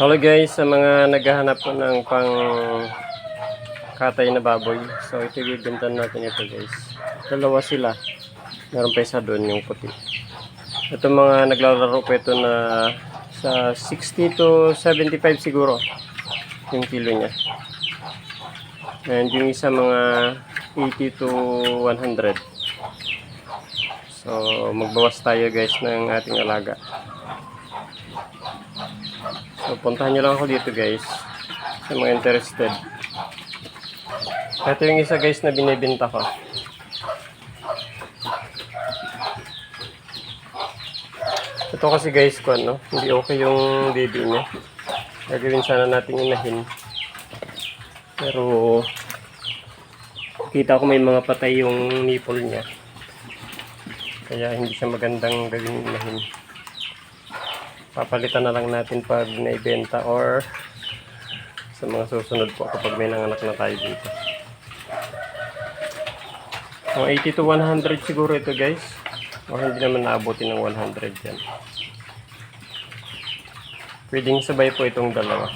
Hello guys, sa mga naghahanap po ng pang katay na baboy. So ito bibintan natin ito guys. Dalawa sila. Meron pa isa doon yung puti. Ito mga naglalaro po ito na sa 60 to 75 siguro yung kilo niya. And yung isa mga 80 to 100. So magbawas tayo guys ng ating alaga. So, puntahan nyo lang ako dito guys. Sa mga interested. Ito yung isa guys na binibenta ko. Ito kasi guys ko ano, hindi okay yung baby niya. Gagawin sana natin inahin. Pero kita ko may mga patay yung nipple niya. Kaya hindi siya magandang gawing inahin papalitan na lang natin pag naibenta or sa mga susunod po kapag may nanganak na tayo dito. Mga 80 to 100 siguro ito guys. O hindi naman naabutin ng 100 yan. Pwedeng sabay po itong dalawa.